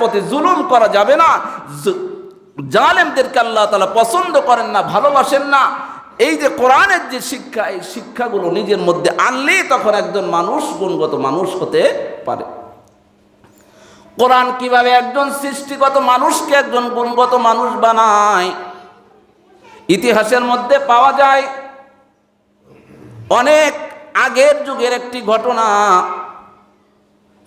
প্রতি জুলুম করা যাবে না। জালেমদেরকে আল্লাহ তালা পছন্দ করেন না, ভালোবাসেন না। এই যে কোরআনের যে শিক্ষা, এই শিক্ষাগুলো নিজের মধ্যে আনলেই তখন একজন মানুষ, গুণগত মানুষ হতে পারে। কোরআন কীভাবে একজন সৃষ্টিগত মানুষকে একজন গুণগত মানুষ বানায়? ইতিহাসের মধ্যে পাওয়া যায়, অনেক আগের যুগের একটি ঘটনা।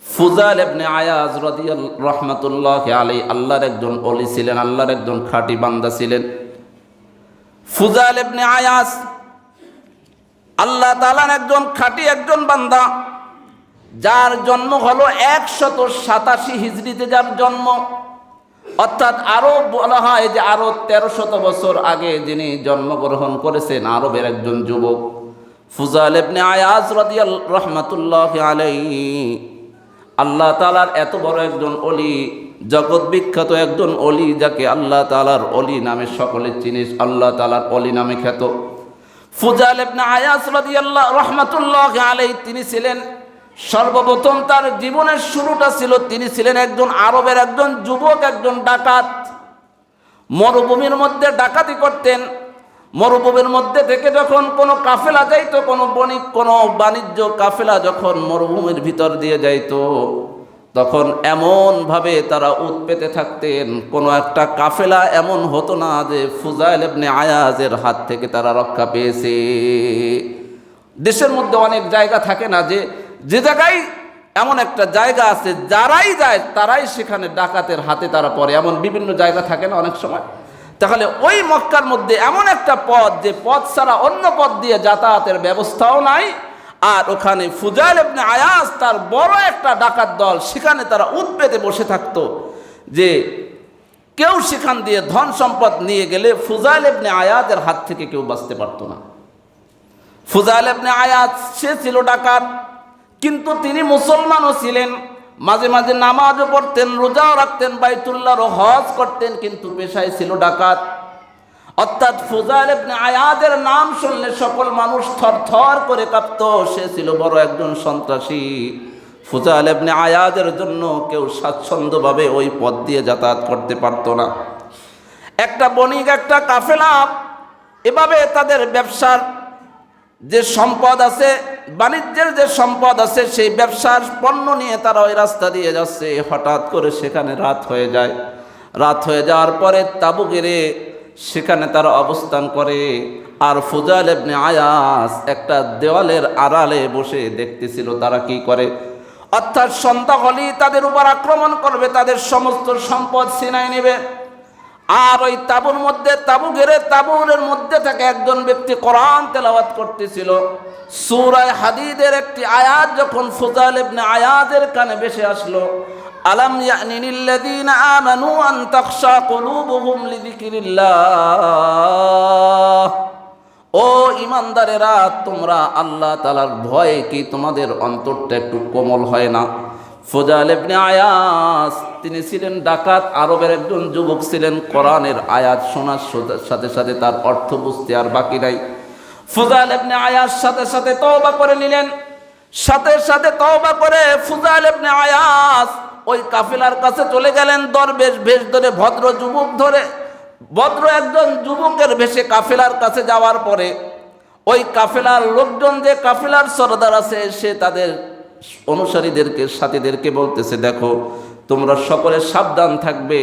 ফুজাল এবনে আয়াজ রদিয়াল, রহমতুল্লাহ আলী আল্লাহর একজন অলি ছিলেন, আল্লাহর একজন খাঁটি বান্দা ছিলেন। ফুজাল এবনে আয়াজ, আল্লাহ তালার একজন খাঁটি একজন বান্দা, যার জন্ম হলো একশত সাতাশি হিজড়িতে যার জন্ম। অর্থাৎ আরও বলা হয় যে আরও তেরো শত বছর আগে যিনি জন্মগ্রহণ করেছেন, আরবের একজন যুবক। ফুজাল এবনে আয়াজ রদিয়াল, রহমতুল্লাহ আলাই আল্লাহ তালার এত বড় একজন অলি জগৎ বিখ্যাত একজন অলি যাকে আল্লাহ তালার অলি নামে সকলে চিনিস আল্লাহ তালার অলি নামে খ্যাত। ফুজাল আয়াস রাদিয়াল্লাহ রহমাতুল্লাহ আলাই তিনি ছিলেন সর্বপ্রথম তার জীবনের শুরুটা ছিল তিনি ছিলেন একজন আরবের একজন যুবক, একজন ডাকাত। মরুভূমির মধ্যে ডাকাতি করতেন। মরুভূমির মধ্যে থেকে যখন কোনো কাফেলা যাইতো, কোনো বণিক কোনো বাণিজ্য কাফেলা যখন মরুভূমির ভিতর দিয়ে যাইতো, তখন এমনভাবে তারা উৎ পেতে থাকতেন। কোনো একটা কাফেলা এমন হতো না যে ফুজাইল এবনে আয়াজের হাত থেকে তারা রক্ষা পেয়েছে। দেশের মধ্যে অনেক জায়গা থাকে না যে যে জায়গায় এমন একটা জায়গা আছে, যারাই যায় তারাই সেখানে ডাকাতের হাতে তারা পড়ে। এমন বিভিন্ন জায়গা থাকে না অনেক সময়? তাহলে ওই মক্কার মধ্যে এমন একটা পথ যে পথ ছাড়া অন্য পথ দিয়ে যাতায়াতের ব্যবস্থাও নাই, আর ওখানে ফুজাইল ইবনে আয়াস তার বড় একটা ডাকাত দল, সেখানে তারা উদ্বেদে বসে থাকতো যে কেউ সেখান দিয়ে ধন সম্পদ নিয়ে গেলে ফুজাইল ইবনে আয়াতের হাত থেকে কেউ বাঁচতে পারতো না। ফুজাইল ইবনে আয়াত সে ছিল ডাকাত, কিন্তু তিনি মুসলমানও ছিলেন। মাঝে মাঝে নামাজও পড়তেন রোজাও রাখতেন বাইতুল্লাহরও হজ করতেন, কিন্তু পেশায় ছিল ডাকাত। অর্থাৎ ফুজাইল ইবনে আয়াদের নাম শুনলে সকল মানুষ থরথর করে কাঁপত, সে ছিল বড় একজন সন্ত্রাসী। ফুজাইল ইবনে আয়াদের জন্য কেউ স্বাচ্ছন্দ্যভাবে ওই পথ দিয়ে যাতায়াত করতে পারতো না। একটা বণিক, একটা কাফেলা, এভাবে তাদের ব্যবসার যে সম্পদ আছে, বাণিজ্যের যে সম্পদ আছে, সেই ব্যবসার পণ্য নিয়ে তারা ওই রাস্তা দিয়ে যাচ্ছে। হঠাৎ করে সেখানে রাত হয়ে যায়। রাত হয়ে যাওয়ার পরে তাবু গেড়ে সেখানে তারা অবস্থান করে। আর ফুজাল এবনে আয়াস একটা দেওয়ালের আড়ালে বসে দেখতেছিল তারা কি করে। অর্থাৎ সন্ধ্যা হলেই তাদের উপর আক্রমণ করবে, তাদের সমস্ত সম্পদ ছিনাই নেবে। আর ওই তাবুর মধ্যে তাবু ঘেরে তাবুরের মধ্যে থেকে একজন ব্যক্তি কোরআন তেলাওয়াত করতেছিল। সুরায় হাদিদের একটি আয়াত যখন ফুজাল ইবনে আয়াদের কানে বেশি আসলো, আলাম ইয়ানিনিল্লাযীনা আমানু আন তাখশা কুলুবুহুম লিযিকরিল্লাহ। ও ইমানদারেরা তোমরা আল্লাহ তালার ভয়ে কি তোমাদের অন্তরটা একটু কোমল হয় না? ফোজাল ইবনে আয়াস, তিনি ছিলেন ডাকাত, আরবের একজন যুবক ছিলেন, কোরআনের আয়াত শোনার সাথে সাথে তার অর্থ বুঝতে আর বাকি নাই। ফুজাল ইবনে আয়াস সাথে সাথে তওবা করে নিলেন। সাথে সাথে তওবা করে ফুজাল ইবনে আয়াস ওই কাফিলার কাছে চলে গেলেন, দরবেশ, বেশ ধরে ভদ্র যুবক ধরে। ভদ্র একজন যুবকের ভেসে কাফেলার কাছে যাওয়ার পরে ওই কাফেলার লোকজন যে কাফেলার সরদার আছে, সে তাদের অনুসারীদেরকে, সাথীদেরকে বলতেছে, দেখো, তোমরা সকলে সাবধান থাকবে।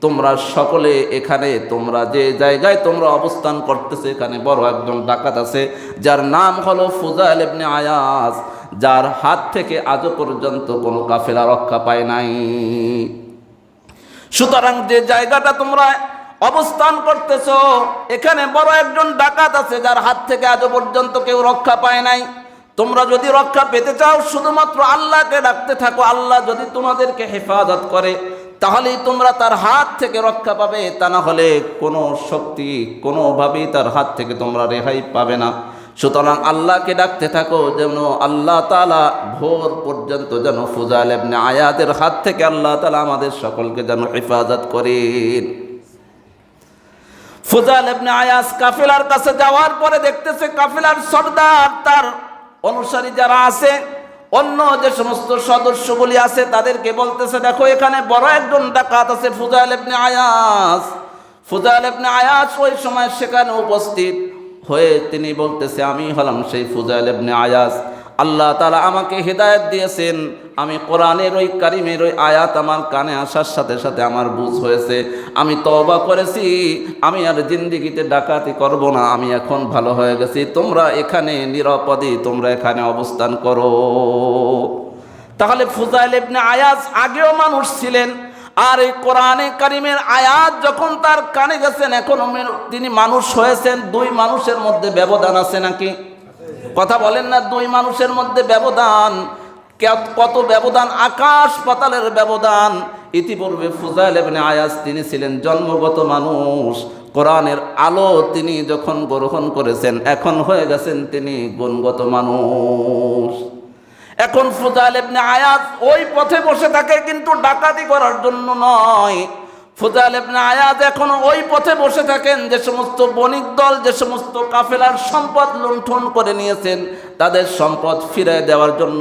তোমরা সকলে এখানে, তোমরা যে জায়গায় তোমরা অবস্থান করতেছে, এখানে বড় একজন ডাকাত আছে। যার নাম হলো ফুজাইল ইবনে আয়াস। যার হাত থেকে আজও পর্যন্ত কোনো কাফেলা রক্ষা পায় নাই। সুতরাং যে জায়গাটা তোমরা অবস্থান করতেছ, এখানে বড় একজন ডাকাত আছে, যার হাত থেকে আজও পর্যন্ত কেউ রক্ষা পায় নাই। তোমরা যদি রক্ষা পেতে চাও, শুধুমাত্র আল্লাহকে ডাকতে থাকো, আল্লাহ যদি তোমাদেরকে হেফাজত করে, তাহলেই তোমরা তার হাত থেকে রক্ষা পাবে, তা না হলে কোনো শক্তি কোনোভাবেই তার হাত থেকে তোমরা রেহাই পাবে না। সুতরাং আল্লাহকে ডাকতে থাকো, যেন আল্লাহ তালা ভোর পর্যন্ত যেন ফুজাল এমনি আয়াদের হাত থেকে আল্লাহ তালা আমাদের সকলকে যেন হেফাজত করেন। ফুজাল এমনি আয়াস কাফিলার কাছে যাওয়ার পরে দেখতেছে কাফিলার সর্দার তার অনুসারী যারা আছে, অন্য যে সমস্ত সদস্যগুলি আছে, তাদেরকে বলতেছে, দেখো, এখানে বড় একজন ডাকাত আছে, ফুজাইল ইবনে আয়াস। ফুজাইল ইবনে আয়াস ওই সময় সেখানে উপস্থিত হয়ে তিনি বলতেছে, আমি হলাম সেই ফুজাইল ইবনে আয়াস। আল্লাহ তালা আমাকে হেদায়ত দিয়েছেন। আমি কোরআনের ওই কারিমের ওই আয়াত আমার কানে আসার সাথে সাথে আমার বুঝ হয়েছে। আমি তওবা করেছি, আমি আর জিন্দিগিতে ডাকাতি করব না, আমি এখন ভালো হয়ে গেছি। তোমরা এখানে নিরাপদে, তোমরা এখানে অবস্থান করো। তাহলে ফুজাইল ইবনে আয়াজ আগেও মানুষ ছিলেন, আর এই কোরআনে কারিমের আয়াত যখন তার কানে গেছেন, এখন তিনি মানুষ হয়েছেন, দুই মানুষের মধ্যে ব্যবধান আছে নাকি? কথা বলেন না, দুই মানুষের মধ্যে ব্যবধান। কত ব্যবধান? আকাশ পাতালের ব্যবধান। ইতিপূর্বে ফুজাইল ইবনে আয়াস তিনি ছিলেন জন্মগত মানুষ। কোরআনের আলো তিনি যখন গ্রহণ করেছেন, এখন হয়ে গেছেন তিনি গুণগত মানুষ। এখন ফুজাইল ইবনে আয়াস ওই পথে বসে থাকে কিন্তু ডাকাতি করার জন্য নয়। ফুজাইল ইবনে আয়াজ এখন ওই পথে বসে থাকেন, যে সমস্ত বণিক দল, যে সমস্ত কাফেলার সম্পদ লুণ্ঠন করে নিয়েছেন, তাদের সম্পদ ফিরে দেওয়ার জন্য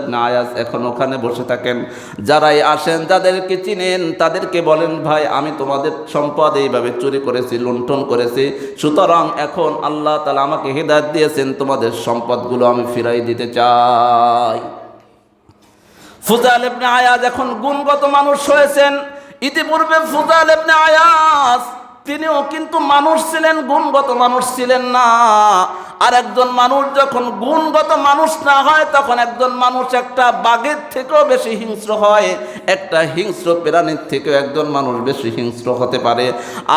ইবনে আয়াজ এখন ওখানে বসে থাকেন। যারাই আসেন, যাদেরকে চিনেন, তাদেরকে বলেন, ভাই, আমি তোমাদের সম্পদ এইভাবে চুরি করেছি, লুণ্ঠন করেছি। সুতরাং এখন আল্লাহ তালা আমাকে হেদায়ত দিয়েছেন, তোমাদের সম্পদগুলো আমি ফিরাই দিতে চাই। ফুজাল ইবনে আয়াজ এখন গুণগত মানুষ হয়েছেন। ইতিপূর্বে ফুজাল ইবনে আয়াজ তিনিও কিন্তু মানুষ ছিলেন, গুণগত মানুষ ছিলেন না। আর একজন মানুষ যখন গুণগত মানুষ না হয়, তখন একজন মানুষ একটা বাঘের থেকেও বেশি হিংস্র হয়, একটা হিংস্র প্রাণীর থেকেও একজন মানুষ বেশি হিংস্র হতে পারে।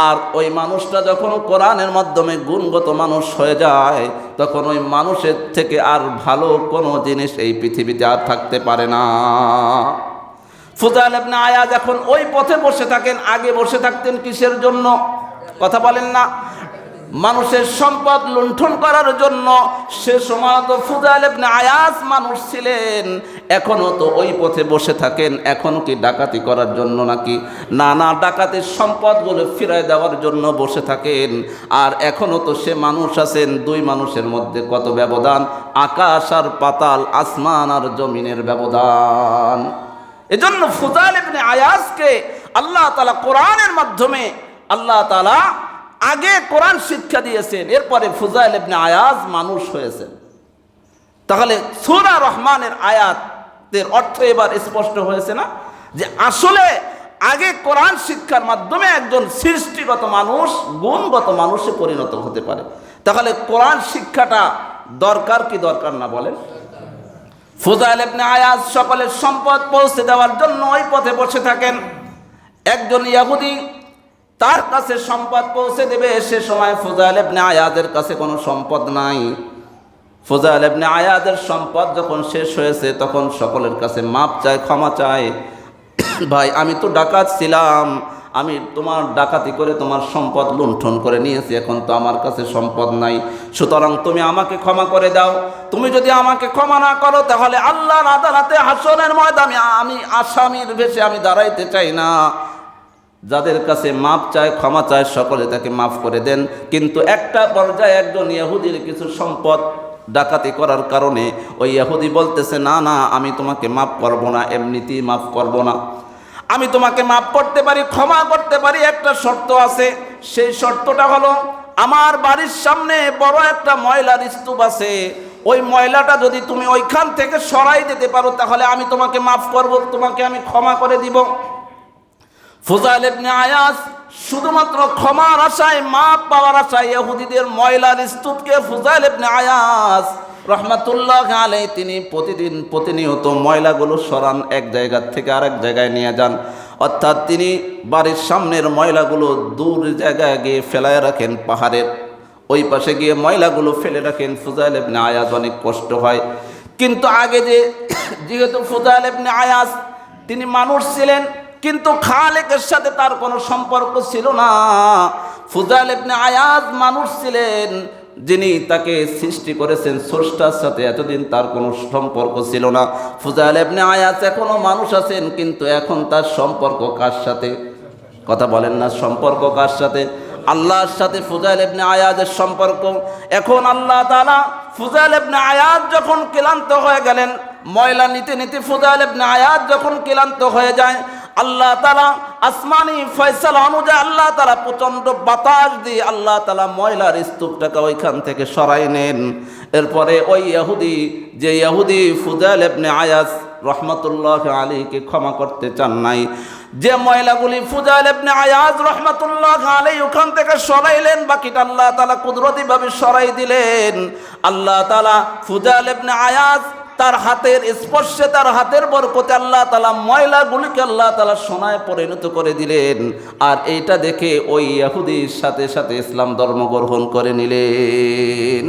আর ওই মানুষটা যখন কোরআনের মাধ্যমে গুণগত মানুষ হয়ে যায়, তখন ওই মানুষের থেকে আর ভালো কোনো জিনিস এই পৃথিবীতে আর থাকতে পারে না। ফুজাইল ইবনে আয়াজ এখন ওই পথে বসে থাকেন, আগে বসে থাকতেন কিসের জন্য? কথা বলেন না। মানুষের সম্পদ লুণ্ঠন করার জন্য সে সময় তো ফুজাইল ইবনে আয়াজ মানুষ ছিলেন, এখনও তো ওই পথে বসে থাকেন। এখন কি ডাকাতি করার জন্য নাকি? না না, ডাকাতির সম্পদগুলো ফিরায় দেওয়ার জন্য বসে থাকেন। আর এখনও তো সে মানুষ আছেন, দুই মানুষের মধ্যে কত ব্যবধান? আকাশ আর পাতাল, আসমান আর জমিনের ব্যবধান। এজন্য ফুজাল ইবনে আয়াজকে আল্লাহ তালা কোরআনের মাধ্যমে আল্লাহ তালা আগে কোরআন শিক্ষা দিয়েছেন, এরপরে ফুজাইল ইবনে আয়াজ মানুষ হয়েছেন। তাহলে সুরা রহমানের আয়াতের অর্থ এবার স্পষ্ট হয়েছে না? যে আসলে আগে কোরআন শিক্ষার মাধ্যমে একজন সৃষ্টিগত মানুষ, গুণগত মানুষে পরিণত হতে পারে। তাহলে কোরআন শিক্ষাটা দরকার কি দরকার না বলেন? ফুজাইল ইবনে আয়াজ সকলের সম্পদ পৌঁছে দেওয়ার জন্য ওই পথে বসে থাকেন। একজন ইয়াহুদি তার কাছে সম্পদ পৌঁছে দেবে, সে সময় ফুজাইল ইবনে আয়াজের কাছে কোনো সম্পদ নাই। ফুজাইল ইবনে আয়াজের সম্পদ যখন শেষ হয়েছে, তখন সকলের কাছে মাপ চায়, ক্ষমা চায়। ভাই, আমি তো ডাকাত ছিলাম। আমি তোমার ডাকাতি করে তোমার সম্পদ লুণ্ঠন করে নিয়েছি, এখন তো আমার কাছে সম্পদ নাই। সুতরাং তুমি আমাকে ক্ষমা করে দাও। তুমি যদি আমাকে ক্ষমা না করো, তাহলে আল্লাহর আদালতে হাসনের ময়দানে আমি আসামির ভেসে আমি দাঁড়াইতে চাই না। যাদের কাছে মাপ চায়, ক্ষমা চায়, সকলে তাকে মাফ করে দেন। কিন্তু একটা পর্যায়ে একজন ইহুদির কিছু সম্পদ ডাকাতি করার কারণে ওই ইহুদি বলতেছে, না না, আমি তোমাকে মাফ করব না, এমনিতেই মাফ করব না। আমি তোমাকে মাফ করতে পারি, ক্ষমা করতে পারি, একটা শর্ত আছে। সেই শর্তটা হলো, আমার বাড়ির সামনে বড় একটা ময়লার স্তূপ আছে। ওই ময়লাটা যদি তুমি ওইখান থেকে সরাই দিতে পারো, তাহলে আমি তোমাকে মাফ করব, তোমাকে আমি ক্ষমা করে দিব। ফুজাইল ইবনে আয়াস শুধুমাত্র ক্ষমার আশায়, মাপ পাওয়ার আশায় ইহুদিদের ময়লার স্তূপকে ফুজাইল ইবনে আয়াস রহমাতুল্লাহ আলাই তিনি প্রতিদিন প্রতিনিয়ত ময়লাগুলো সরান, এক জায়গা থেকে আরেক জায়গায় নিয়ে যান। অর্থাৎ তিনি বাড়ির সামনের ময়লাগুলো দূর জায়গায় গিয়ে ফেলায় রাখেন পাহাড়ের। ওই পাশে গিয়ে ময়লাগুলো ফেলে রাখেন, ফুজাইল ইবনে আয়াজ অনেক কষ্ট হয়। কিন্তু আগে যে, যেহেতু ফুজাইল ইবনে আয়াজ তিনি মানুষ ছিলেন কিন্তু খালেকের সাথে তার কোনো সম্পর্ক ছিল না। ফুজাইল ইবনে আয়াজ মানুষ ছিলেন, যিনি তাকে সৃষ্টি করেছেন স্রষ্টার সাথে, এতদিন তার কোনো সম্পর্ক ছিল না। ফুজাইল ইবনে আয়াজ এখনও মানুষ আছেন, কিন্তু এখন তার সম্পর্ক কার সাথে? কথা বলেন না, সম্পর্ক কার সাথে? আল্লাহর সাথে ফুজাইল ইবনে আয়াজের সম্পর্ক। এখন আল্লাহ তাআলা ফুজাইল ইবনে আয়াজ যখন ক্লান্ত হয়ে গেলেন, ময়লা নিতে নিতে ফুজাইল ইবনে আয়াজ যখন ক্লান্ত হয়ে যায় আল্লাহ তালা আসমানি ফয়সালা অনুযায়ী আল্লাহ তালা প্রচণ্ড বাতাস দিয়ে আল্লাহ তালা ময়লার স্তূপটাকে ওইখান থেকে সরাই নেন। এরপরে ওই ইয়াহুদি যে ইয়াহুদি ফুজাইল ইবনে আয়াজ রহমতুল্লাহ আলীকে ক্ষমা করতে চান নাই, যে ময়লাগুলি ফুজাইল ইবনে আয়াজ রহমতুল্লাহ আলী ওখান থেকে সরাইলেন, বাকিটা আল্লাহ তালা কুদরতিভাবে সরাই দিলেন। আল্লাহ তালা ফুজাইল ইবনে আয়াজ তার হাতের স্পর্শে তার হাতের বরকতে আল্লাহ তালা ময়লাগুলিকে আল্লাহ তালা সোনায় পরিণত করে দিলেন। আর এইটা দেখে ওই ইয়াহুদির সাথে সাথে ইসলাম ধর্ম গ্রহণ করে নিলেন।